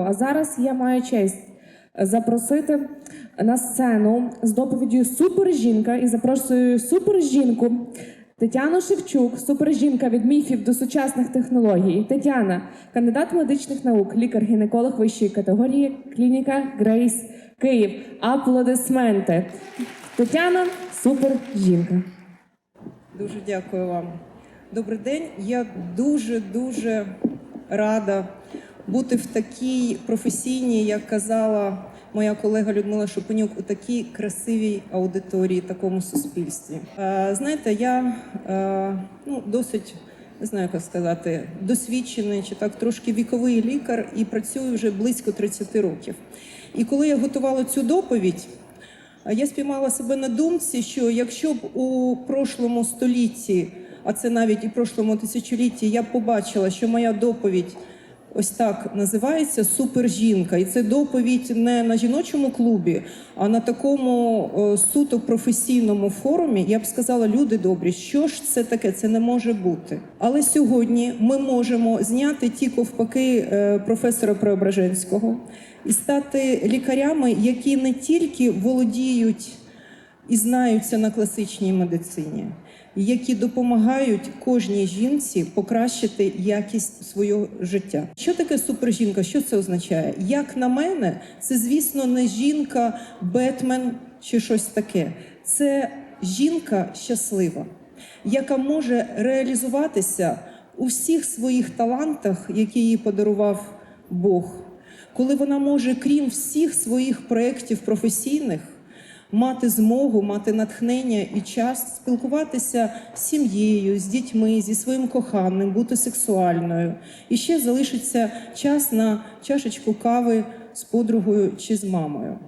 А зараз я маю честь запросити на сцену з доповіддю Супержінка і запрошую супержінку Тетяну Шевчук, супержінка від міфів до сучасних технологій. Тетяна, кандидат медичних наук, лікар-гінеколог вищої категорії, клініка Грейс Київ. Аплодисменти. Тетяна супержінка. Дуже дякую вам. Добрий день. Я дуже дуже рада бути в такій професійній, як казала моя колега Людмила Шопенюк, у такій красивій аудиторії, такому суспільстві. Е, знаєте, я е, ну, досить. Не знаю, як сказати, досвідчений чи так трошки віковий лікар і працюю вже близько 30 років. І коли я готувала цю доповідь, Я спіймала себе на думці, що якщо б у прошлому столітті, а це навіть і прошлому тисячолітті, я б побачила, що моя доповідь ось так називається Супержінка, і це доповідь не на жіночому клубі, а на такому е, суто професійному форумі, я б сказала, люди добрі, що ж це таке? Це не може бути. Але сьогодні ми можемо зняти ті ковпаки е, професора Преображенського і стати лікарями, які не тільки володіють і знаються на класичній медицині, які допомагають кожній жінці покращити якість свого життя. Що таке супержінка? Що це означає? Як на мене, це звісно не жінка, Бетмен чи щось таке. Це жінка щаслива, яка може реалізуватися у всіх своїх талантах, які їй подарував Бог коли вона може, крім всіх своїх проєктів професійних, мати змогу, мати натхнення і час спілкуватися з сім'єю, з дітьми, зі своїм коханим, бути сексуальною. І ще залишиться час на чашечку кави з подругою чи з мамою.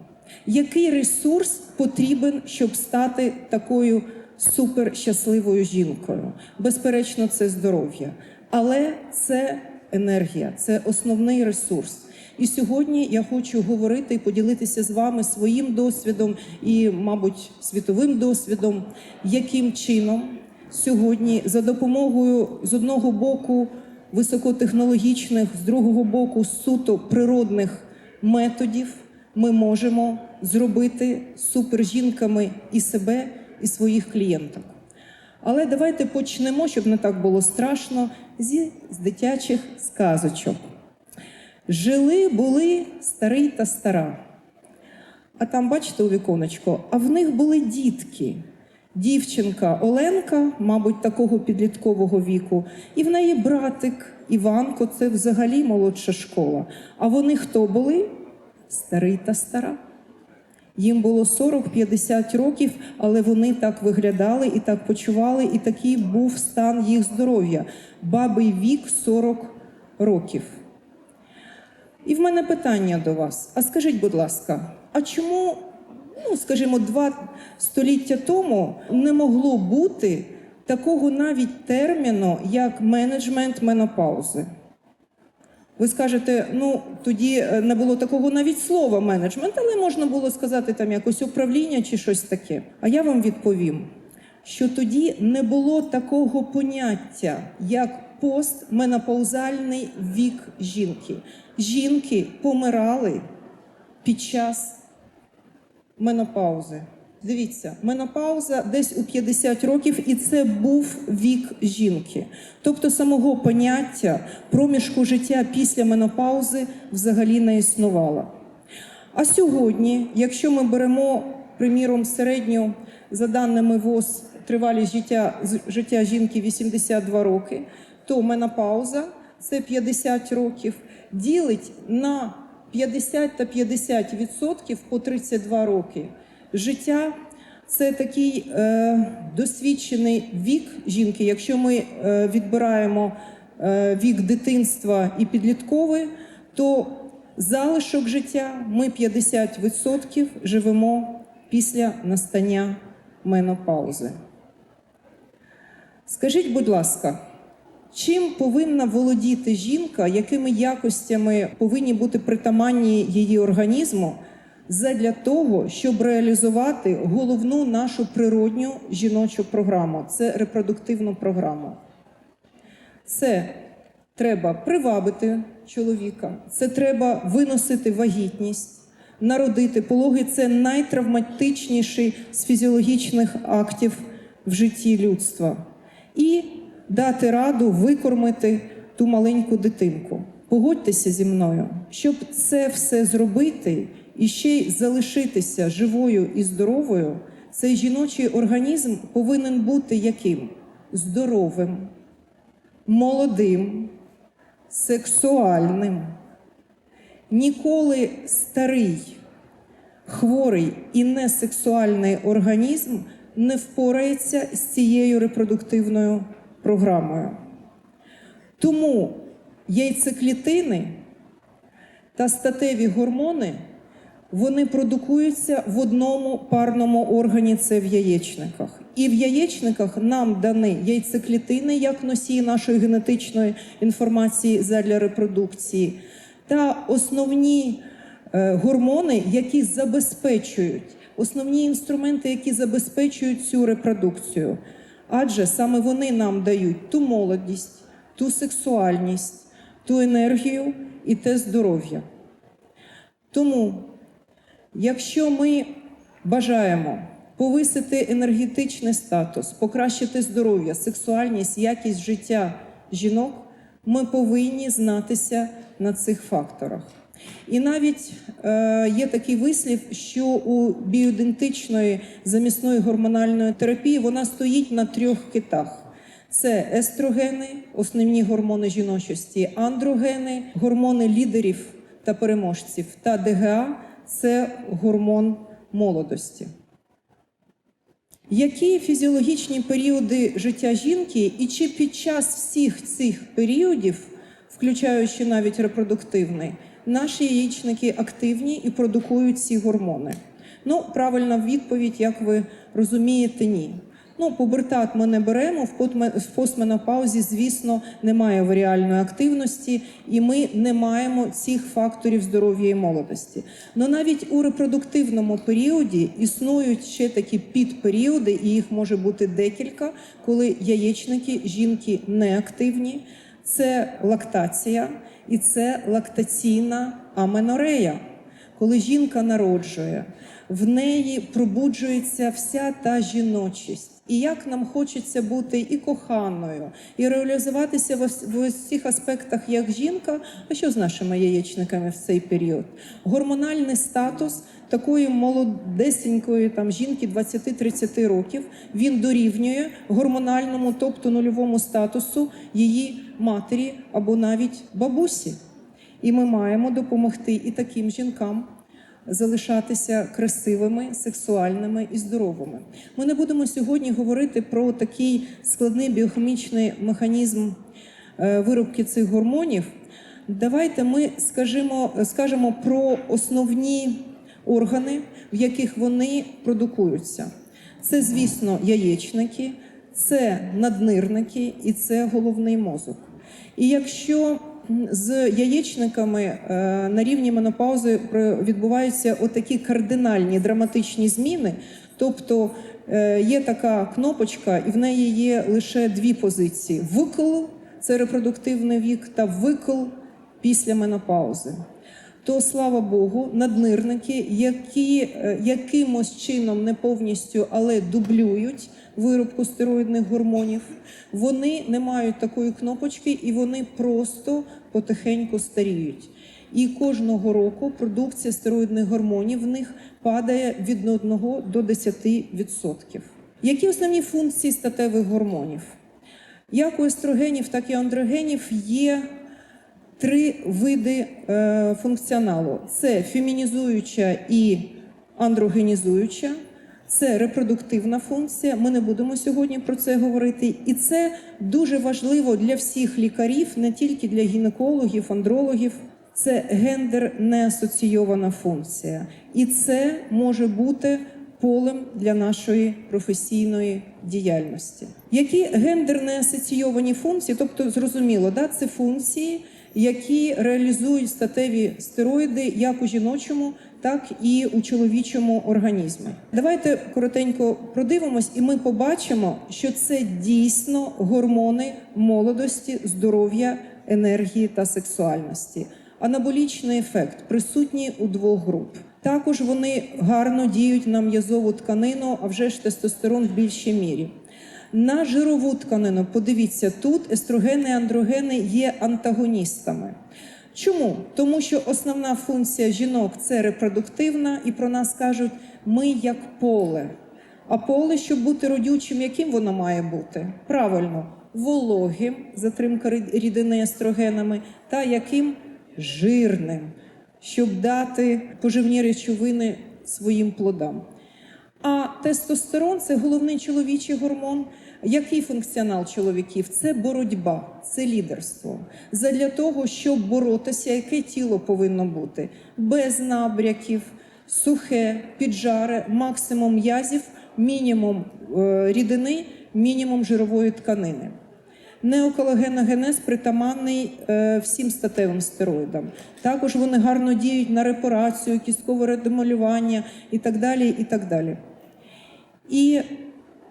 Який ресурс потрібен, щоб стати такою суперщасливою жінкою? Безперечно, це здоров'я, але це енергія, це основний ресурс. І сьогодні я хочу говорити і поділитися з вами своїм досвідом і, мабуть, світовим досвідом, яким чином сьогодні за допомогою з одного боку високотехнологічних, з другого боку суто природних методів ми можемо зробити супержінками і себе, і своїх клієнток. Але давайте почнемо, щоб не так було страшно, зі з дитячих сказочок. Жили були старий та стара. А там, бачите, у віконечко, а в них були дітки. Дівчинка Оленка, мабуть, такого підліткового віку, і в неї братик Іванко, це взагалі молодша школа. А вони хто були? Старий та стара. Їм було 40-50 років, але вони так виглядали і так почували, і такий був стан їх здоров'я. Бабий вік 40 років. І в мене питання до вас. А скажіть, будь ласка, а чому, ну скажімо, два століття тому не могло бути такого навіть терміну, як менеджмент менопаузи? Ви скажете, ну тоді е, не було такого навіть слова менеджмент, але можна було сказати там якось управління чи щось таке. А я вам відповім, що тоді не було такого поняття, як постменопаузальний вік жінки. Жінки помирали під час менопаузи. Дивіться, менопауза десь у 50 років, і це був вік жінки. Тобто самого поняття проміжку життя після менопаузи взагалі не існувало. А сьогодні, якщо ми беремо, приміром, середню, за даними ВОЗ, тривалість життя, життя жінки 82 роки, то менопауза це 50 років, ділить на 50 та 50 відсотків по 32 роки. Життя це такий е, досвідчений вік жінки. Якщо ми е, відбираємо е, вік дитинства і підлітковий, то залишок життя ми 50% живемо після настання менопаузи. Скажіть, будь ласка, чим повинна володіти жінка, якими якостями повинні бути притаманні її організму задля того, щоб реалізувати головну нашу природню жіночу програму це репродуктивну програму? Це треба привабити чоловіка, це треба виносити вагітність, народити. Пологи це найтравматичніший з фізіологічних актів в житті людства. І дати раду викормити ту маленьку дитинку. Погодьтеся зі мною, щоб це все зробити і ще й залишитися живою і здоровою, цей жіночий організм повинен бути яким? Здоровим, молодим, сексуальним. Ніколи старий, хворий і несексуальний організм не впорається з цією репродуктивною програмою. Тому яйцеклітини та статеві гормони вони продукуються в одному парному органі це в яєчниках. І в яєчниках нам дані яйцеклітини як носії нашої генетичної інформації задля репродукції, та основні е, гормони, які забезпечують, основні інструменти, які забезпечують цю репродукцію. Адже саме вони нам дають ту молодість, ту сексуальність, ту енергію і те здоров'я. Тому, якщо ми бажаємо повисити енергетичний статус, покращити здоров'я, сексуальність, якість життя жінок, ми повинні знатися на цих факторах. І навіть е, є такий вислів, що у біоідентичної замісної гормональної терапії вона стоїть на трьох китах. Це естрогени, основні гормони жіночості, андрогени, гормони лідерів та переможців, та ДГА це гормон молодості. Які фізіологічні періоди життя жінки, і чи під час всіх цих періодів, включаючи навіть репродуктивний, наші яєчники активні і продукують ці гормони? Ну, правильна відповідь, як ви розумієте, ні. Ну, пубертат ми не беремо, в постменопаузі, звісно, немає варіальної активності, і ми не маємо цих факторів здоров'я і молодості. Но навіть у репродуктивному періоді існують ще такі підперіоди, і їх може бути декілька, коли яєчники жінки неактивні. Це лактація і це лактаційна аменорея. Коли жінка народжує, в неї пробуджується вся та жіночість. І як нам хочеться бути і коханою, і реалізуватися в усіх аспектах як жінка, а що з нашими яєчниками в цей період? Гормональний статус такої молодесенької там жінки 20-30 років він дорівнює гормональному, тобто нульовому статусу її матері або навіть бабусі. І ми маємо допомогти і таким жінкам залишатися красивими, сексуальними і здоровими. Ми не будемо сьогодні говорити про такий складний біохімічний механізм е, виробки цих гормонів. Давайте ми скажемо, скажемо про основні органи, в яких вони продукуються. Це, звісно, яєчники, це наднирники і це головний мозок. І якщо з яєчниками е, на рівні менопаузи відбуваються отакі кардинальні драматичні зміни, тобто е, є така кнопочка, і в неї є лише дві позиції: викл це репродуктивний вік, та викл після менопаузи. То слава Богу, наднирники, які е, якимось чином не повністю, але дублюють виробку стероїдних гормонів, вони не мають такої кнопочки і вони просто потихеньку старіють. І кожного року продукція стероїдних гормонів в них падає від 1 до 10%. Які основні функції статевих гормонів? Як у естрогенів, так і андрогенів є три види е, функціоналу: це фемінізуюча і андрогенізуюча, це репродуктивна функція. Ми не будемо сьогодні про це говорити. І це дуже важливо для всіх лікарів, не тільки для гінекологів, андрологів. Це гендер неасоційована функція, і це може бути полем для нашої професійної діяльності. Які гендерне асоційовані функції, тобто зрозуміло, да, це функції, які реалізують статеві стероїди як у жіночому, так і у чоловічому організмі. Давайте коротенько продивимось, і ми побачимо, що це дійсно гормони молодості, здоров'я енергії та сексуальності. Анаболічний ефект присутній у двох груп. Також вони гарно діють на м'язову тканину, а вже ж тестостерон в більшій мірі. На жирову тканину, подивіться, тут естрогени і андрогени є антагоністами. Чому? Тому що основна функція жінок це репродуктивна, і про нас кажуть, ми як поле. А поле, щоб бути родючим, яким воно має бути? Правильно, вологим, затримка рідини естрогенами, та яким жирним, щоб дати поживні речовини своїм плодам. А тестостерон це головний чоловічий гормон. Який функціонал чоловіків? Це боротьба, це лідерство. Задля того, щоб боротися, яке тіло повинно бути без набряків, сухе, піджаре, максимум м'язів, мінімум е, рідини, мінімум жирової тканини. Неоколагеногенез притаманний е, всім статевим стероїдам. Також вони гарно діють на репарацію, кісткове редемолювання і так далі. І так далі. І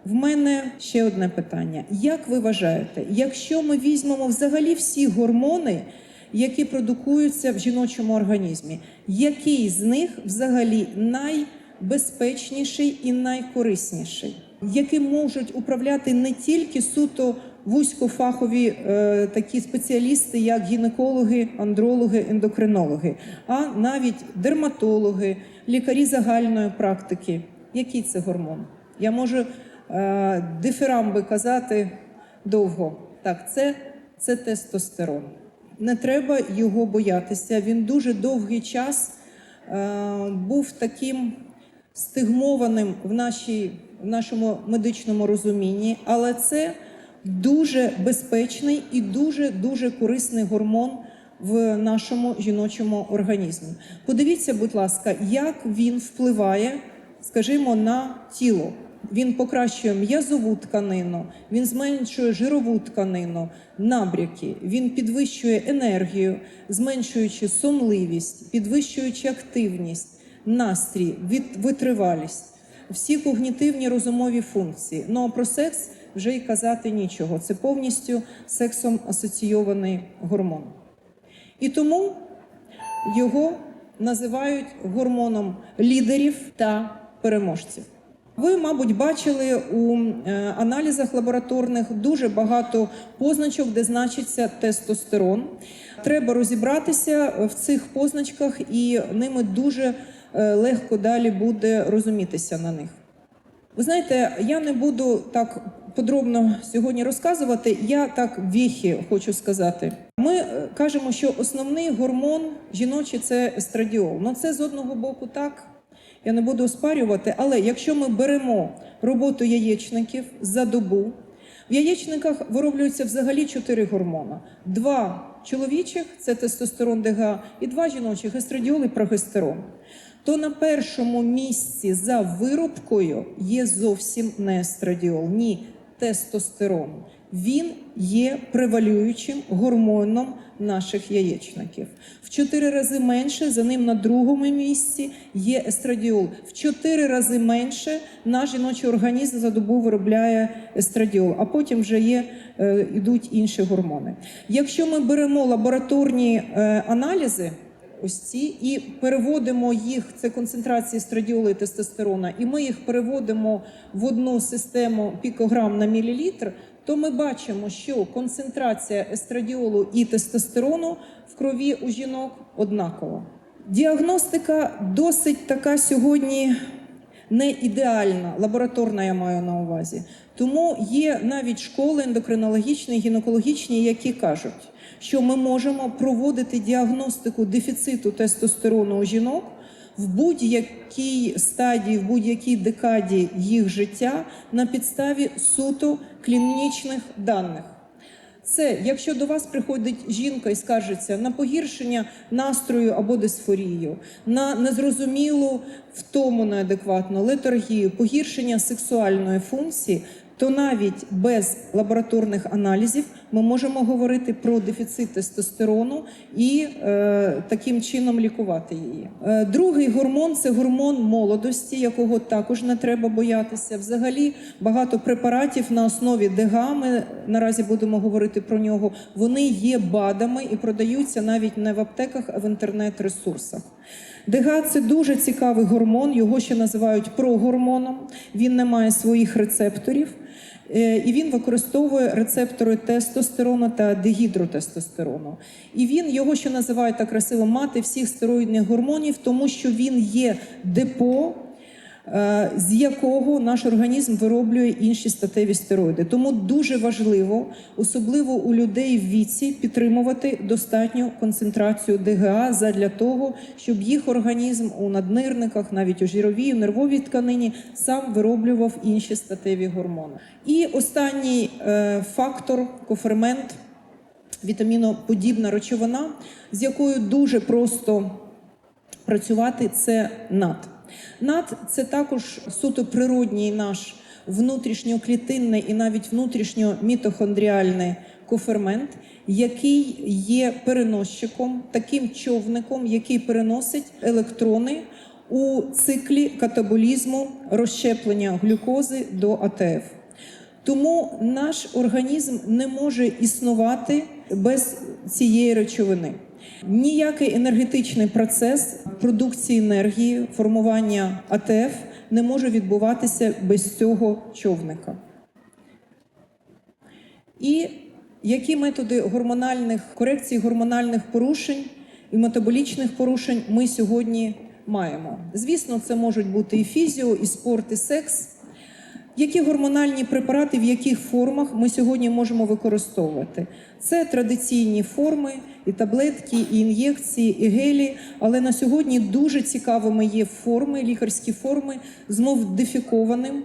в мене ще одне питання: як ви вважаєте, якщо ми візьмемо взагалі всі гормони, які продукуються в жіночому організмі, який з них взагалі найбезпечніший і найкорисніший, яким можуть управляти не тільки суто вузькофахові е, такі спеціалісти, як гінекологи, андрологи, ендокринологи, а навіть дерматологи, лікарі загальної практики. Який це гормон? Я можу е, дифирамби казати довго. Так, це, це тестостерон. Не треба його боятися. Він дуже довгий час е, був таким стигмованим в, нашій, в нашому медичному розумінні, але це дуже безпечний і дуже дуже корисний гормон в нашому жіночому організмі. Подивіться, будь ласка, як він впливає, скажімо, на тіло. Він покращує м'язову тканину, він зменшує жирову тканину, набряки, він підвищує енергію, зменшуючи сонливість, підвищуючи активність, настрій, витривалість, всі когнітивні розумові функції. Ну а про секс вже й казати нічого. Це повністю сексом асоційований гормон. І тому його називають гормоном лідерів та переможців. Ви, мабуть, бачили у е, аналізах лабораторних дуже багато позначок, де значиться тестостерон. Треба розібратися в цих позначках, і ними дуже е, легко далі буде розумітися на них. Ви знаєте, я не буду так подробно сьогодні розказувати. Я так віхи хочу сказати. Ми е, кажемо, що основний гормон жіночий це естрадіол. Ну це з одного боку так. Я не буду оспарювати, але якщо ми беремо роботу яєчників за добу, в яєчниках вироблюються взагалі чотири гормони: два чоловічих це тестостерон ДГА, і два жіночих естрадіол і прогестерон. То на першому місці за виробкою є зовсім не естрадіол, ні тестостерон. Він є превалюючим гормоном наших яєчників. В чотири рази менше за ним на другому місці є естрадіол. В чотири рази менше наш жіночий організм за добу виробляє естрадіол, а потім вже є е, ідуть інші гормони. Якщо ми беремо лабораторні е, аналізи. Ось ці і переводимо їх, це концентрації страдіолу і тестостерона, і ми їх переводимо в одну систему пікограм на мілілітр, то ми бачимо, що концентрація естрадіолу і тестостерону в крові у жінок однакова. Діагностика досить така сьогодні не ідеальна, лабораторна я маю на увазі. Тому є навіть школи ендокринологічні, гінекологічні, які кажуть, що ми можемо проводити діагностику дефіциту тестостерону у жінок в будь-якій стадії, в будь-якій декаді їх життя на підставі суто клінічних даних. Це якщо до вас приходить жінка і скаржиться на погіршення настрою або дисфорію, на незрозумілу втому неадекватну летаргію, погіршення сексуальної функції, то навіть без лабораторних аналізів ми можемо говорити про дефіцит тестостерону і е, таким чином лікувати її. Е, другий гормон це гормон молодості, якого також не треба боятися. Взагалі багато препаратів на основі ДГА, ми наразі будемо говорити про нього. Вони є БАДами і продаються навіть не в аптеках, а в інтернет-ресурсах. ДГА це дуже цікавий гормон, його ще називають прогормоном. Він не має своїх рецепторів. Е, І він використовує рецептори тестостерону та дегідротестостерону. І він його ще називають так красиво мати всіх стероїдних гормонів, тому що він є депо, з якого наш організм вироблює інші статеві стероїди. Тому дуже важливо, особливо у людей в віці, підтримувати достатню концентрацію ДГА задля того, щоб їх організм у наднирниках, навіть у жировій, у нервовій тканині сам вироблював інші статеві гормони. І останній е, фактор кофермент вітаміноподібна речовина, з якою дуже просто працювати, це над. Над це також суто природній наш внутрішньоклітинний і навіть внутрішньомітохондріальний кофермент, який є переносчиком, таким човником, який переносить електрони у циклі катаболізму розщеплення глюкози до АТФ. Тому наш організм не може існувати без цієї речовини. Ніякий енергетичний процес продукції енергії, формування АТФ не може відбуватися без цього човника. І які методи гормональних корекцій гормональних порушень і метаболічних порушень ми сьогодні маємо? Звісно, це можуть бути і фізіо, і спорт, і секс. Які гормональні препарати, в яких формах ми сьогодні можемо використовувати? Це традиційні форми, і таблетки, і ін'єкції, і гелі. Але на сьогодні дуже цікавими є форми, лікарські форми з модифікованим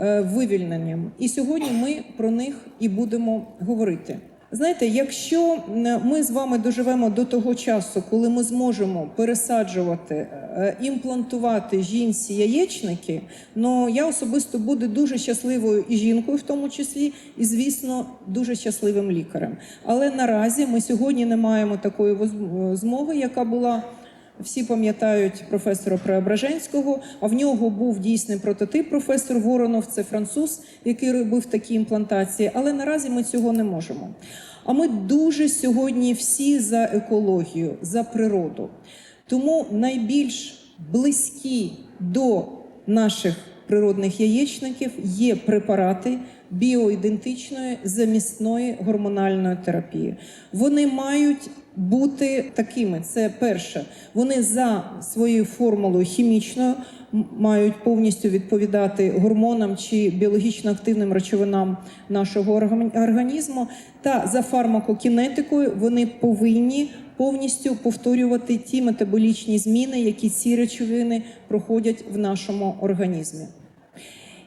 е, вивільненням. І сьогодні ми про них і будемо говорити. Знаєте, якщо ми з вами доживемо до того часу, коли ми зможемо пересаджувати, е, імплантувати жінці яєчники, ну я особисто буду дуже щасливою і жінкою, в тому числі, і звісно, дуже щасливим лікарем. Але наразі ми сьогодні не маємо такої воз- змоги, яка була. Всі пам'ятають професора Преображенського, а в нього був дійсний прототип професор Воронов, це француз, який робив такі імплантації. Але наразі ми цього не можемо. А ми дуже сьогодні всі за екологію, за природу. Тому найбільш близькі до наших природних яєчників є препарати біоідентичної замісної гормональної терапії. Вони мають бути такими. Це перше, вони за своєю формулою хімічною мають повністю відповідати гормонам чи біологічно активним речовинам нашого організму. Та за фармакокінетикою вони повинні повністю повторювати ті метаболічні зміни, які ці речовини проходять в нашому організмі.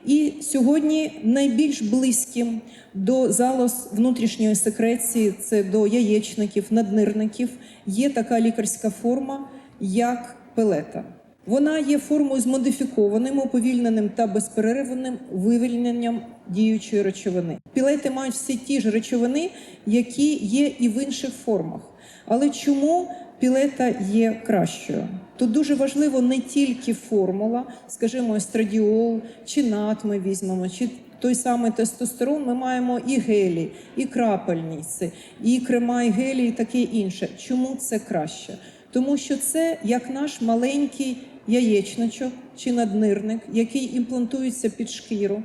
І сьогодні найбільш близьким до залоз внутрішньої секреції, це до яєчників, наднирників, є така лікарська форма, як пелета. Вона є формою з модифікованим, уповільненим та безперервним вивільненням діючої речовини. Пілети мають всі ті ж речовини, які є і в інших формах. Але чому пілета є кращою? Тут дуже важливо не тільки формула, скажімо, естрадіол чи нат ми візьмемо, чи той самий тестостерон. Ми маємо і гелі, і крапельниці, і крема, і гелі, і таке інше. Чому це краще? Тому що це як наш маленький яєчничок чи наднирник, який імплантується під шкіру.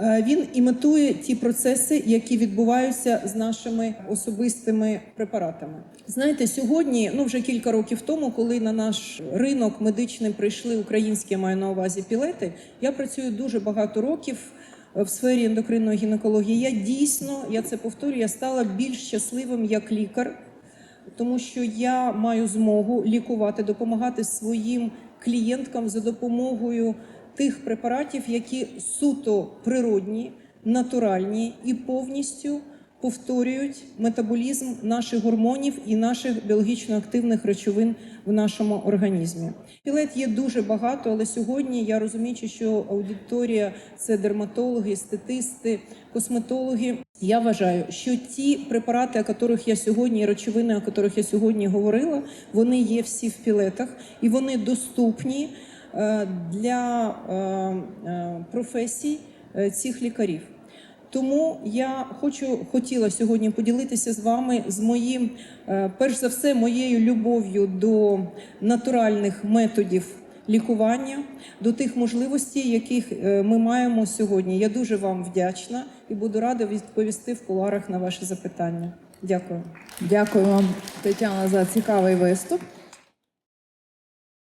Е, Він імітує ті процеси, які відбуваються з нашими особистими препаратами. Знаєте, сьогодні, ну вже кілька років тому, коли на наш ринок медичний прийшли українські маю на увазі пілети, я працюю дуже багато років е, в сфері ендокринної гінекології. Я дійсно, я це повторюю, я стала більш щасливим як лікар тому що я маю змогу лікувати, допомагати своїм клієнткам за допомогою тих препаратів, які суто природні, натуральні і повністю повторюють метаболізм наших гормонів і наших біологічно активних речовин в нашому організмі. Пілет є дуже багато, але сьогодні я розуміючи, що аудиторія це дерматологи, естетисти, косметологи. Я вважаю, що ті препарати, о яких я сьогодні, речовини, о яких я сьогодні говорила, вони є всі в пілетах і вони доступні для е, е, професій е, цих лікарів. Тому я хочу хотіла сьогодні поділитися з вами з моїм, е, перш за все, моєю любов'ю до натуральних методів лікування, до тих можливостей, яких е, ми маємо сьогодні. Я дуже вам вдячна і буду рада відповісти в куларах на ваші запитання. Дякую. Дякую вам, Тетяна, за цікавий виступ.